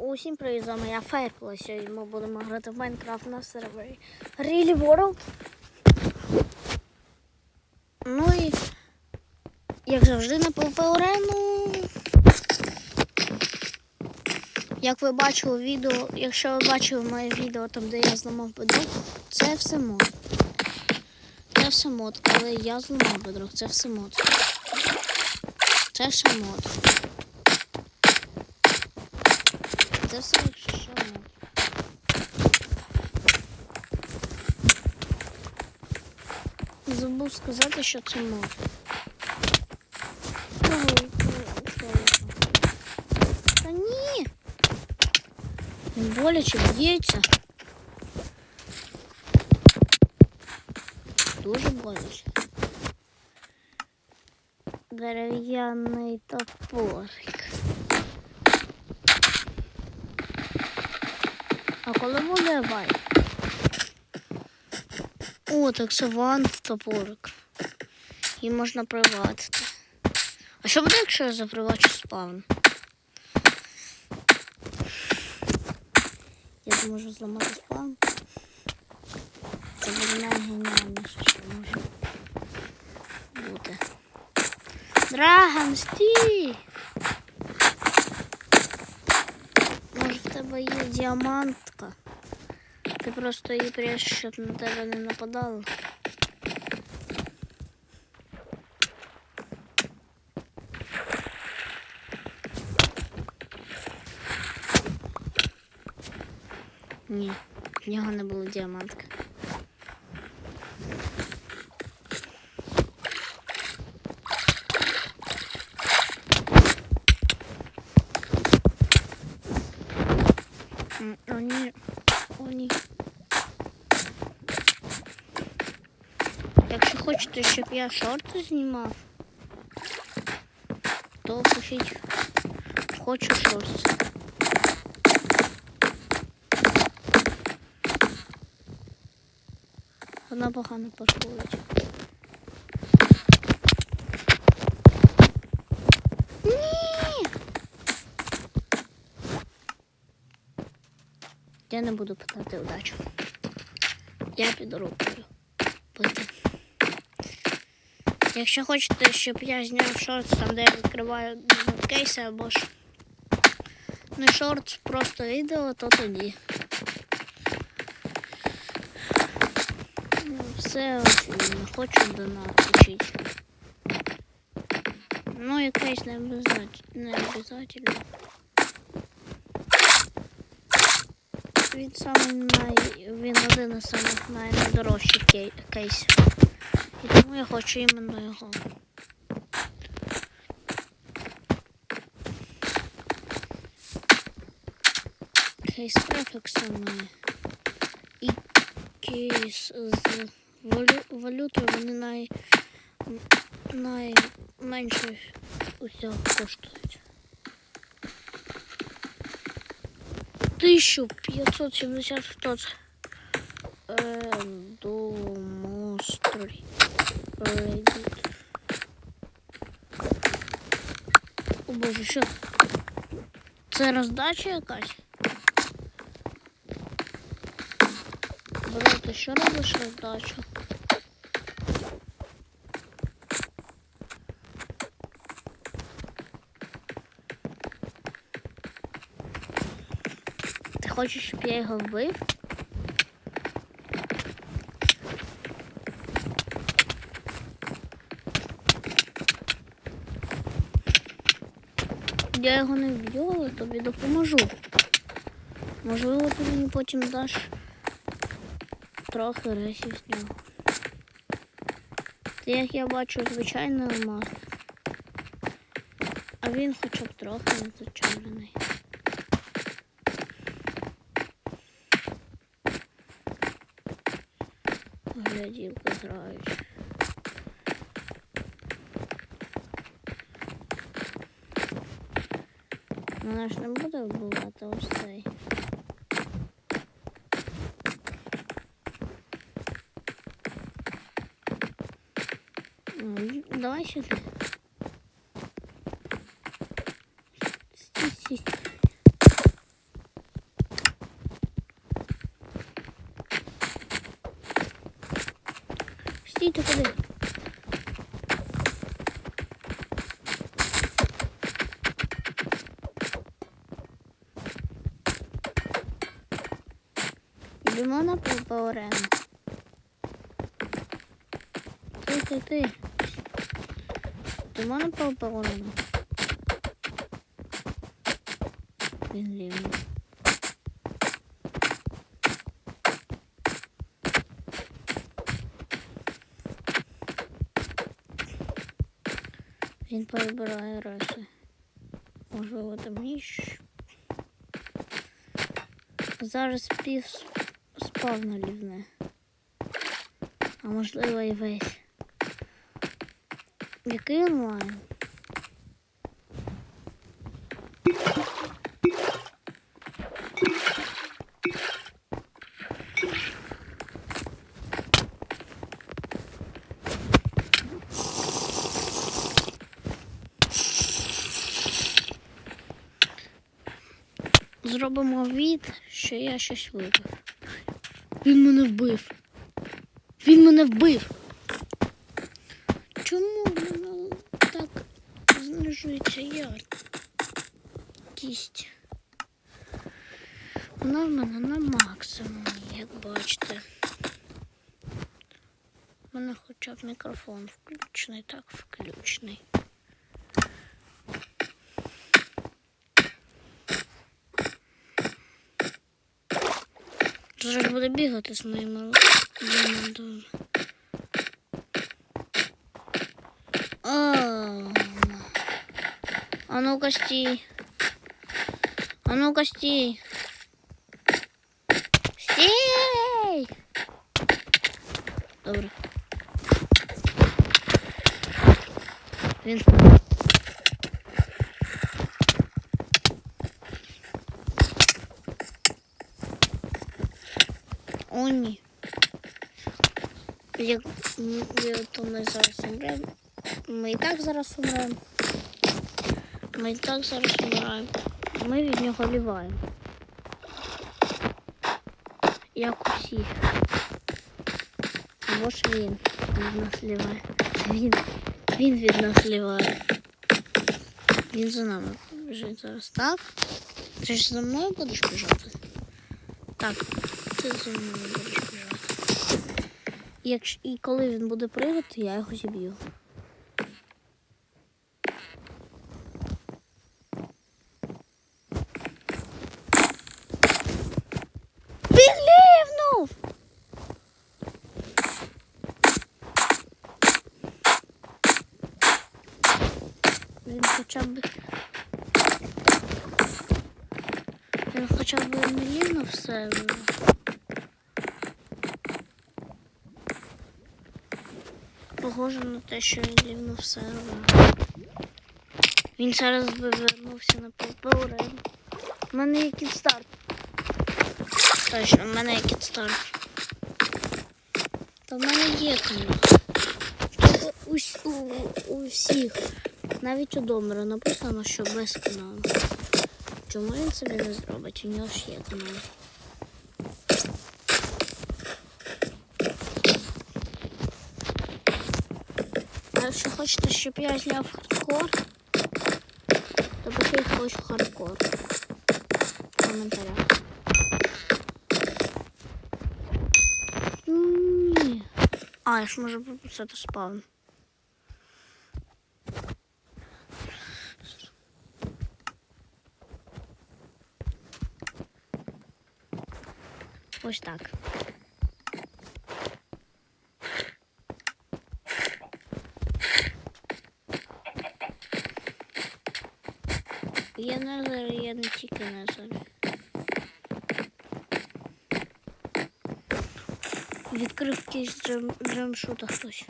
Усім привіт, з вами я Фейрпла. Сьогодні ми будемо грати в Майнкрафт на сервері Really World. Ну і як завжди на ПВП-арену. Як ви бачили відео, якщо ви бачили моє відео там, де я зламав бедрок, це все мод. Це все мод, але я зламав бедрок, це все мод. Це ще мод. Це все якщо що мод. Забув сказати, що це мод. Ой, Та ні. Він боляче б'ється. Дуже боляче. Дерев'яний топорик. А коли буде вай? О, так це ван топорик. І можна приватити. А що буде, якщо я запривачу спавн? Я зможу зламати спавн. Це буде найгеніальніше, що може бути. Драгон, стій! Може в тебе є діамантка? Ти просто її прячеш, щоб на тебе не нападало. Ні, в нього не було діамантка. М, О, ні. О, ні. хочете, щоб я шорти знімав, то пишіть хочу шорти. Вона погано пошкодить. Ні! Я не буду питати удачу. Я піду рукою Якщо хочете, щоб я зняв шорт там, де я відкриваю кейси або ж не шорт, просто відео, то тоді. Ну, Все очевидно, хочу донат учить. Ну і кейс не обязательно. Не обязательно. Він самий най... він один із самих най... найдорожчих кей... кейсів. І тому я хочу іменно його. Кейс префіксами і кейс з валю... валютою вони най... найменше усього коштують. 1570 хто це? Ендомострий. Reddit. О боже, що? це? Це роздача якась? Бро, ти що робиш роздачу? Ти хочеш, щоб я його вбив? Я його не вб'ю, але тобі допоможу. Можливо, ти мені потім даш трохи ресів з нього. Це, як я бачу, звичайний алмаз. А він хоча б трохи не зачарлений. Глядівки грають. Вона ж не буде вбивати ось. М, Давай сюди. Ти, ти, на поворену. Він рівний. Він перебирає реси. Можливо, там ніж. Зараз пів спавна лівне. А можливо і весь. Який онлайн? Зробимо від, що я щось вибив. Він мене вбив. Він мене вбив. Чому воно так знижується яркість? Вона в мене на максимумі, як бачите. У мене хоча б мікрофон включений, так включений. Зараз буде бігати з моїм командою. а ну-ка стій. А ну-ка стій. Стій! Добре. Він О, ні. Як, як то ми зараз умремо. Ми і так зараз умремо. Ми і так зараз умираємо. Ми від нього ліваємо. Як усі. Або ж він від нас ліває. Він, він від нас ліває. Він за нами біжить зараз. Так? Ти ж за мною будеш біжати? Так, ти за мною будеш біжати. Якщо, і коли він буде пригати, я його зіб'ю. Він лівнув! Він хоча б. Він хоча б лівнув. Похоже на те, що він лівнув сервер. Він зараз би вернувся на повторень. У мене є кідстарт. Точно, в мене є кідстарт. Та в мене є канал. Ус- у, у всіх. Навіть у Домера написано, що без каналу. Чому він собі не зробить? У нього ж є канал. Якщо хочете, щоб я зняв хардкор, то пишіть хочу хардкор. В коментарях. А, я ж можу прописати спавн. Ось так. Назар, я не тільки назар. Відкрив якийсь джем, джемшута хтось.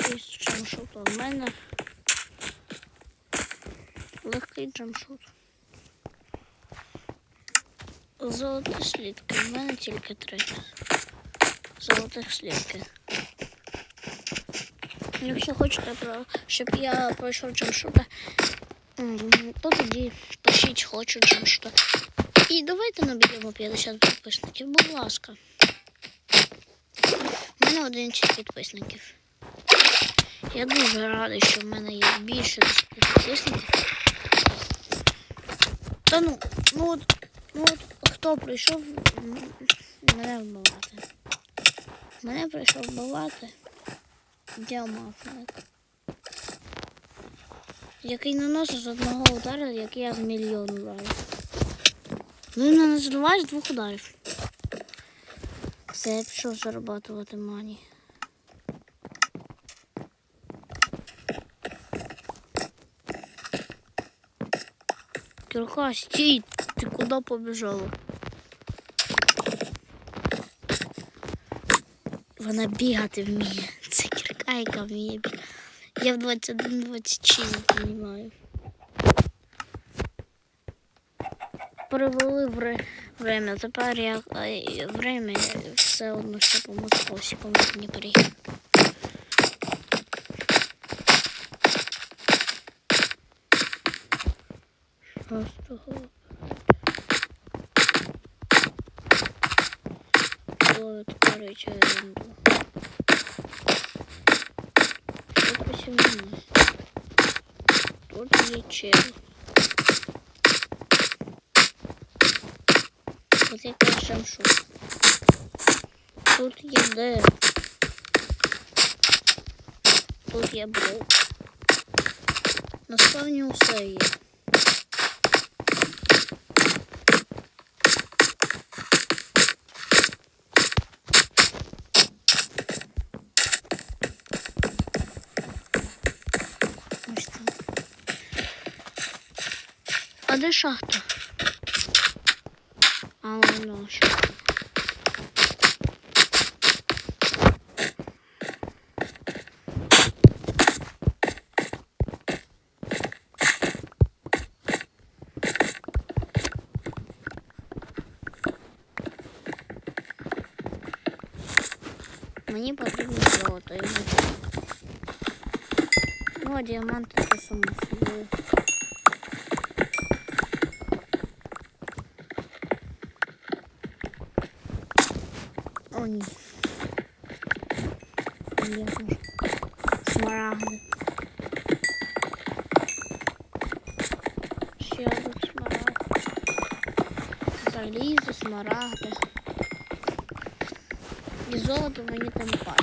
Якийсь джемшут у мене. Легкий джемшут. Золоті слідки. У мене тільки три. Золотих слідки. Якщо хочете, щоб я пройшов джамшута, то тоді пишіть хочу джамшута. І давайте наберемо 50 підписників, будь ласка. У мене 11 підписників. Я дуже радий, що в мене є більше підписників. Та ну, ну от, ну от хто прийшов мене вбивати? Мене прийшов вбивати діамафник. Який наносить з одного удару, як я з мільйону ударів. Ну і не збиваєш з двох ударів. Все, я пішов зарабатувати мані. Кирка, стій! Ти куди побіжала? Вона бігати вміє. Це кірка, яка вміє бігати. Я в 21-26 знімаю. Перевели вре- время. Тепер я время все одно що по московському Дніпрі. Шостого. Ой, короче, ерунду. Тут посім'яно. Тут є чел. Тут є шамшу. Тут є де. Тут є блок. Насправді усе є. А де шахта? А воно шахта. Мені потрібно золото. Ну, а діаманти це само собою. О, ні. Я можу. Смарагди. Ще один смарагд. Залізо, смарагди. І золото мені там пачка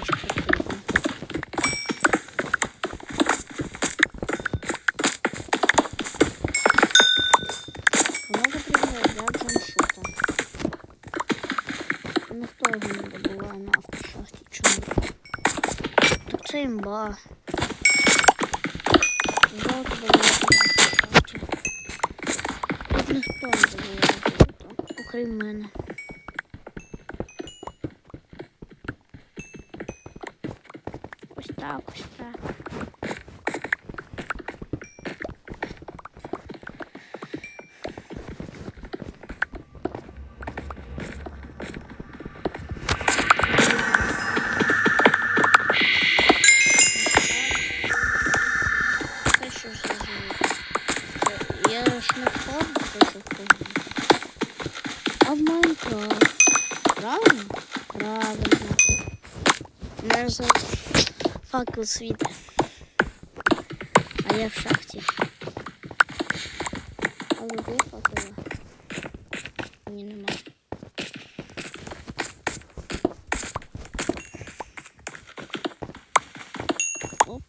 Так це імба. Золото добувати на автошахті. Тут ніхто не добуває окрім мене. Ось так, ось так. факел світа. А я в шахті. Але де факела? Ні, нема. Оп.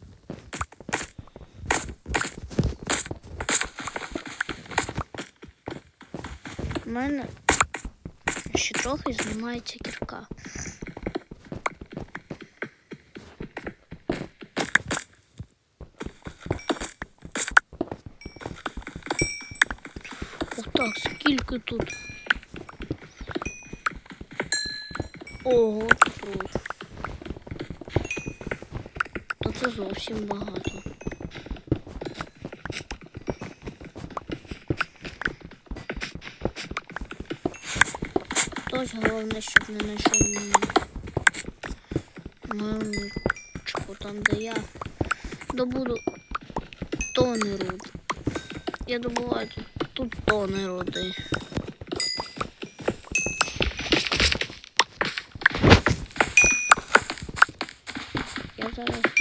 У мене ще трохи знімається кірка. Скільки тут? Ого, тут рух. Та це зовсім багато. Тож головне, щоб не знайшов мені. Точку, там, де я добуду тони руд. Я добуваю тут, тут тони руди. Я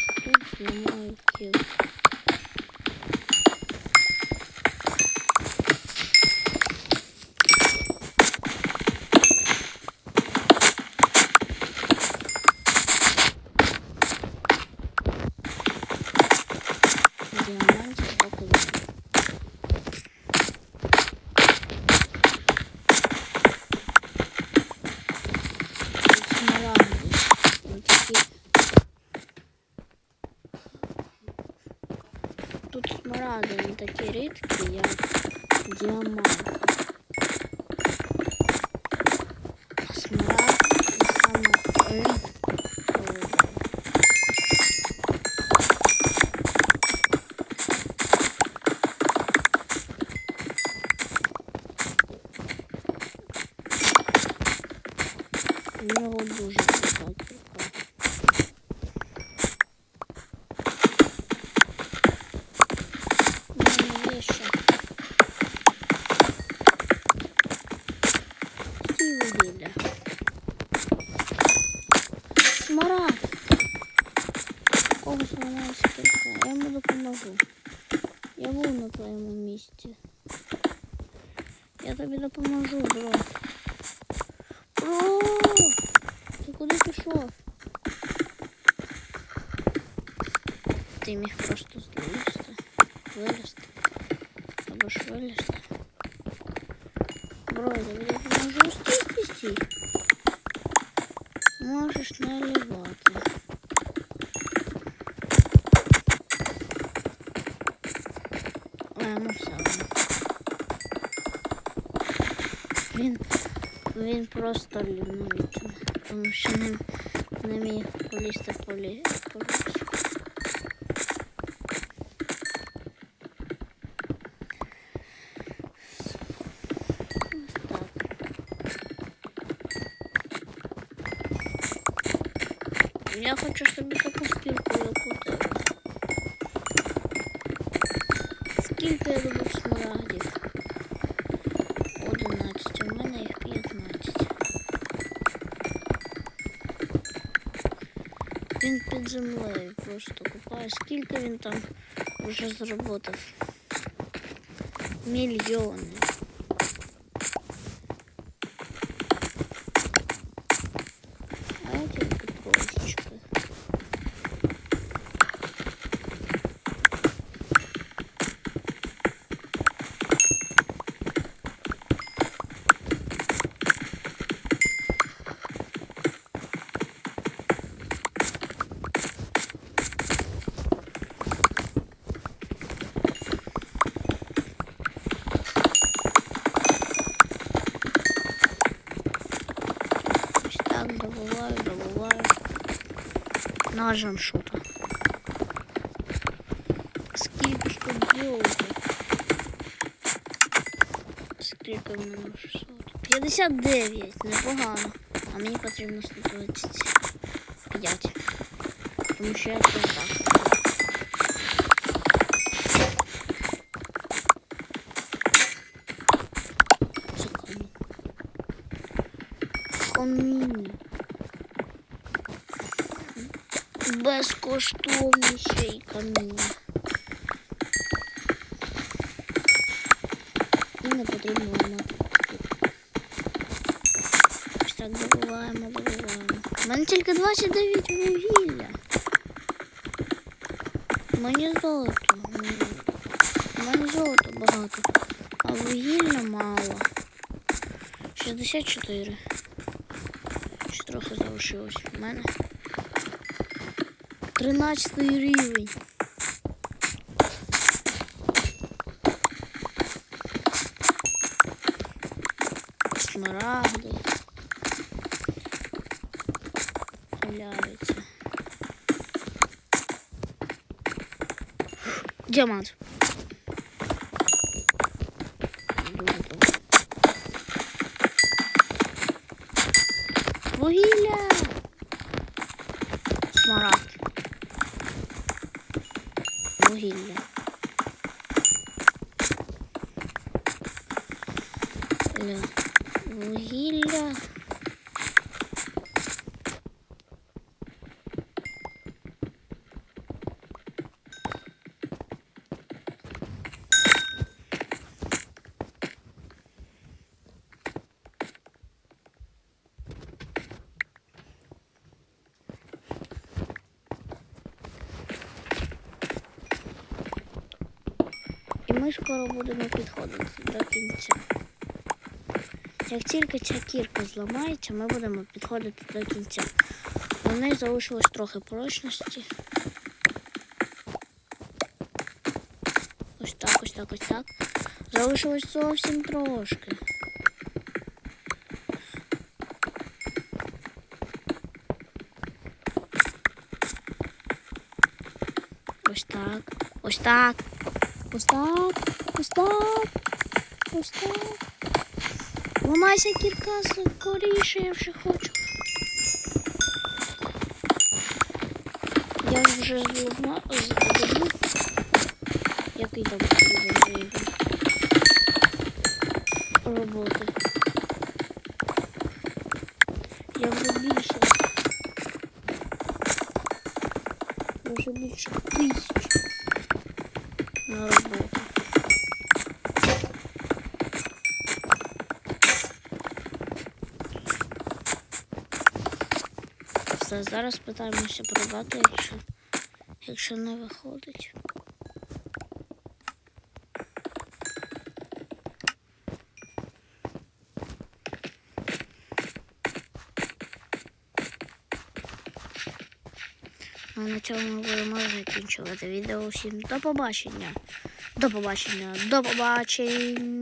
Я був на твоєму місці. Я тобі допоможу, бро. Бро! Ти куди пішов? Ти міг просто злізти, вилізти. Або ж вилізти. Бро, я тобі допоможу. Стій, стій, стій. Можеш наливати. Він просто лінується, тому що він не міг полізти полі. Я хочу собі таку скільку, як у тебе. Скільки я добув смарагдів? 11, у мене їх 15. Він під землею просто Купаю. Скільки він там вже зробив? Мільйони. А я тільки трошечки. Ось так добуваю, добуваю. Скільки ж тут золота? Скільки в мене 600? 59, непогано. А мені потрібно 125. Тому що я так. Це камінь. Каміння. Безкоштовніше і каміння. І не потрібно ламати. Ось так добуваємо, добуваємо. У мене тільки 29 вугілля. Мені золото. У мене золото багато. А вугілля мало. 64. Ще трохи залишилось в мене. 13 рівень. Смарагди. З'являються. Діамант. вугілля. Вугілля. Будемо підходити до кінця. Як тільки ця кірка зламається, ми будемо підходити до кінця. У неї залишилось трохи прочності. Ось так, ось так, ось так. Залишилось зовсім трошки. Ось так, ось так, ось так, ось так, ось так. Ламайся кірка скоріше, я вже хочу. Я вже злома забув. Який там рівень роботи. Я вже більше. Я вже більше тисяч на роботу. Все, зараз питаємося продати, якщо, якщо не виходить. А на цьому будемо закінчувати відео. Всім до побачення. До побачення. До побачення.